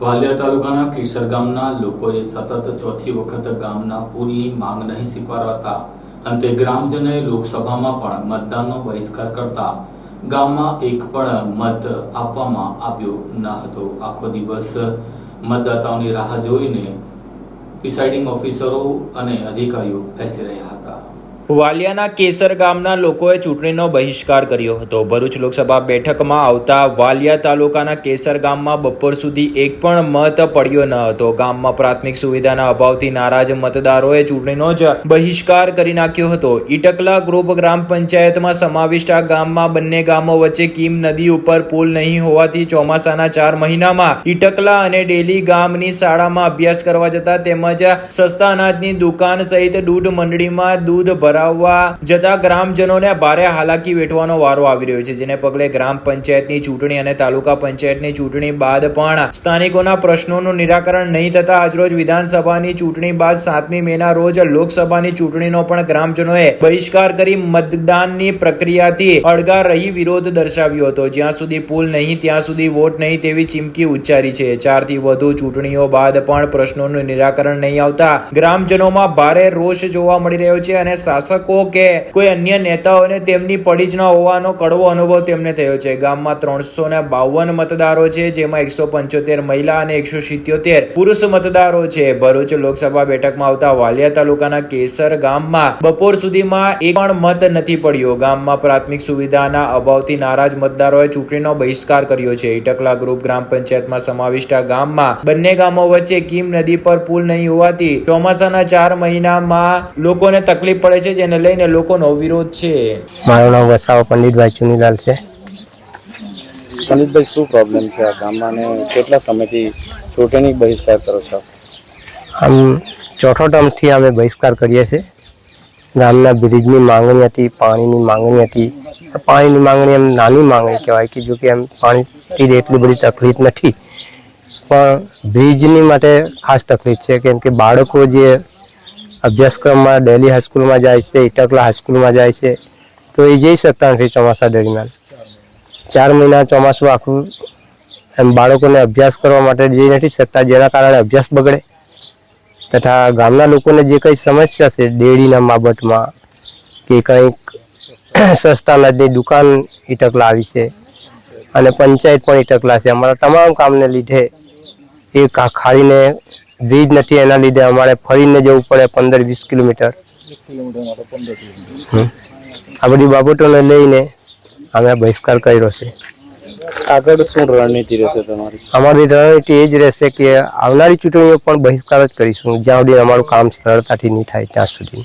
વાલિયા તાલુકાના કેસર ગામના લોકોએ સતત ચોથી વખત ગામના પુલની માંગ નહીં સ્વીકારતા અંતે ગ્રામજનોએ લોકસભામાં પણ મતદાનનો બહિષ્કાર કરતા ગામમાં એક પણ મત આપવામાં આવ્યો ન હતો. આખો દિવસ મતદાતાઓની રાહ જોઈને પ્રિસાઇડિંગ ઓફિસરો અને અધિકારીઓ બેસી રહ્યા વાલિયાના કેસર ગામના લોકોએ ચૂંટણીનો બહિષ્કાર કર્યો હતો. ભરૂચ લોકસભા બેઠકમાં આવતા વાલિયા તાલુકાના કેસર ગામમાં બપોર સુધી એક પણ મત પડ્યો ન હતો. ગામમાં પ્રાથમિક સુવિધાના અભાવથી નારાજ મતદારોએ ચૂંટણીનો જ બહિષ્કાર કરી નાખ્યો હતો. ઈટકલા ગ્રુપ ગ્રામ પંચાયતમાં સમાવિષ્ટ આ ગામમાં બંને ગામો વચ્ચે કીમ નદી ઉપર પુલ નહીં હોવાથી ચોમાસાના ચાર મહિનામાં ઈટકલા અને ડેલી ગામની શાળામાં અભ્યાસ કરવા જતા તેમજ સસ્તા અનાજની દુકાન સહિત દૂધ મંડળીમાં દૂધ ભરાવવા જતા ગ્રામજનોને ભારે હાલાકી વેઠવાનો વારો આવી રહ્યો છે, જેને પગલે ગ્રામ પંચાયતની ચૂંટણી અને તાલુકા પંચાયતની ચૂંટણી બાદ પણ સ્થાનિકોના પ્રશ્નોનું નિરાકરણ નહીં થતા આજરોજ વિધાનસભાની ચૂંટણી બાદ સાતમી મેના રોજ લોકસભાની ચૂંટણીનો પણ ગ્રામજનોએ બહિષ્કાર કરી મતદાનની પ્રક્રિયાથી અળગા રહી વિરોધ દર્શાવ્યો હતો. જ્યાં સુધી પુલ નહીં, ત્યાં સુધી વોટ નહીં તેવી ચીમકી ઉચ્ચારી છે. ચારથી વધુ ચૂંટણીઓ બાદ પણ પ્રશ્નોનું નિરાકરણ નહીં આવતા ગ્રામજનોમાં ભારે રોષ જોવા મળી રહ્યો છે અને શાસકો કે કોઈ અન્ય નેતાઓને તેમની પડી જ ન હોવાનો કડવો અનુભવ તેમને થયો છે. ગામમાં ત્રણસો ને બાવન મતદારો છે, જેમાં એકસો પંચોતેર મહિલા અને એકસો સિત્યોતેર પુરુષ મતદારો છે. ભરૂચ લોકસભા બેઠકમાં આવતા વાલિયા તાલુકાના કેસર ગામમાં બપોર સુધીમાં એક પણ મત નથી પડ્યો. ગામમાં પ્રાથમિક સુવિધાના અભાવથી નારાજ મતદારોએ ચૂંટણીનો બહિષ્કાર કર્યો છે. ઇટકલા ગ્રુપ ગ્રામ પંચાયતમાં સમાવિષ્ટ ગામમાં બંને ગામો વચ્ચે કીમ નદી પર પુલ નહીં હોવાથી ચોમાસાના ચાર મહિનામાં લોકોને તકલીફ પડે છે. જેને લઈને લોકોનો વિરોધ છે. મારું નામ વસાવા પંડિતભાઈ ચુનીલાલ છે. પંડિતભાઈ શું પ્રોબ્લેમ છે આ ગામમાં ને કેટલા સમયથી ચૂંટણી બહિષ્કાર કરો છો? આમ ચોથો ટર્મથી અમે બહિષ્કાર કરીએ છીએ. ગામના બ્રિજની માંગણી હતી પાણીની માંગણી હતી. પાણીની માંગણી એમ નાની માંગણી કહેવાય કે જો કે એમ પાણીથી એટલી બધી તકલીફ નથી. પણ બ્રિજની માટે ખાસ તકલીફ છે કેમ કે બાળકો જે અભ્યાસક્રમમાં ડેલી હાઈસ્કૂલમાં જાય છે ઇટકલા હાઈસ્કૂલમાં જાય છે. તો એ જઈ શકતા નથી ચોમાસા દરમિયાન. ચાર મહિના ચોમાસું આખું એમ બાળકોને અભ્યાસ કરવા માટે જઈ નથી શકતા, જેના કારણે અભ્યાસ બગડે. તથા ગામના લોકોને જે કંઈ સમસ્યા છે, ડેરીના બાબતમાં કે કંઈક સસ્તા અનાજની દુકાન ઇટકલા આવી છે અને પંચાયત પણ ઇટકલા છે. અમારા તમામ કામને લીધે એ ખાડીને બ્રિજ નથી એના લીધે અમારે ફરીને જવું પડે પંદર વીસ કિલોમીટર. હમ. આ બધી બાબતોને લઈને અમે બહિષ્કાર કર્યો છે. આગળ શું રણનીતિ રહેશે તમારી? અમારી રણનીતિ એ જ રહેશે કે આવનારી ચૂંટણીઓ પણ બહિષ્કાર જ કરીશું જ્યાં સુધી અમારું કામ સરળતાથી નહીં થાય ત્યાં સુધી.